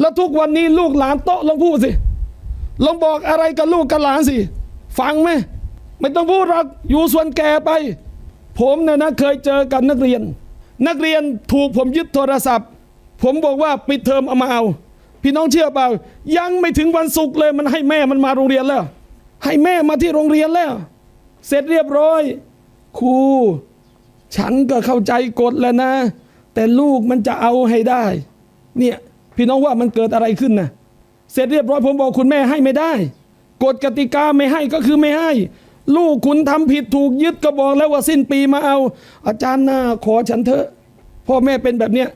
แล้วทุกวันนี้ลูกหลานโต๊ะลองพูดสิลองบอกอะไรกับลูกกับหลานสิ ฟังไหมไม่ต้องพูดหรอกอยู่ส่วนแก่ไป ผมเนี่ยนะเคยเจอกับนักเรียน นักเรียนถูกผมยึดโทรศัพท์ ผมบอกว่าปิดเทอมเอามาเอา พี่น้องเชื่อเปล่า ยังไม่ถึงวันศุกร์เลยมันให้แม่มันมาโรงเรียนแล้ว ให้แม่มาที่โรงเรียนแล้ว เสร็จเรียบร้อย ครูฉันก็เข้าใจกฎแล้วนะ แต่ลูกมันจะเอาให้ได้ เนี่ย พี่น้องว่ามันเกิดอะไรขึ้นนะเสร็จเรียบร้อยผมบอกคุณแม่ให้ไม่ได้กฎกติกาไม่ให้ก็คือไม่ให้ ลูกคุณทำผิดถูกยึดก็บอกแล้วว่าสิ้นปีมาเอา อาจารย์น่าขอฉันเถอะ พ่อแม่เป็นแบบเนี้ย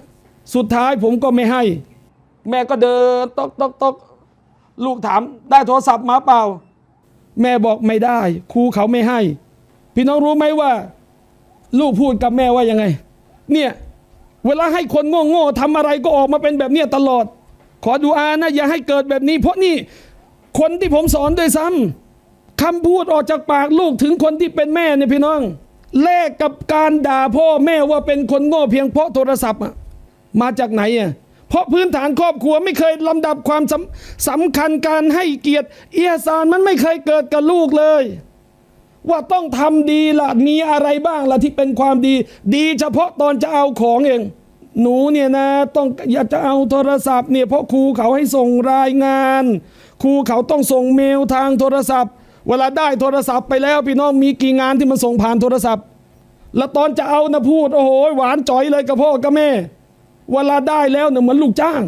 สุดท้ายผมก็ไม่ให้ แม่ก็เดินตอกตอกตอกลูกถามได้โทรศัพท์มาเปล่า แม่บอกไม่ได้ ครูเขาไม่ให้ พี่น้องรู้ไหมว่า ลูกพูดกับแม่ว่ายังไง เนี่ย เวลาให้คนโง่ๆทำอะไรก็ออกมาเป็นแบบเนี้ยตลอด ขอดูอานะ อย่าให้เกิดแบบนี้ เพราะนี่คนที่ผมสอนด้วยซ้ำคำพูดออกจากปากลูกถึงคนที่เป็นแม่เนี่ยพี่น้องแลกกับการด่าพ่อแม่ว่าเป็นคนโง่เพียงเพราะโทรศัพท์อะมาจากไหนอะเพราะพื้นฐานครอบครัวไม่เคยลำดับความสำสำคัญการให้เกียรติ เอียสารมันไม่เคยเกิดกับลูกเลย ว่าต้องทำดีล่ะมีอะไรบ้างล่ะที่เป็นความดี ดีเฉพาะตอนจะเอาของเอง หนูเนี่ยนะต้องอยากจะเอาโทรศัพท์เนี่ยเพราะครูเขาให้ส่งรายงาน ครูเขาต้องส่งเมลทางโทรศัพท์ เวลาได้โทรศัพท์ไปแล้วพี่น้องมีกี่งานที่มันส่งผ่านโทรศัพท์ แล้วตอนจะเอานะพูดโอ้โหหวานจ่อยเลยกับพ่อกับแม่ เวลาได้แล้วเนี่ยเหมือนลูกจ้าง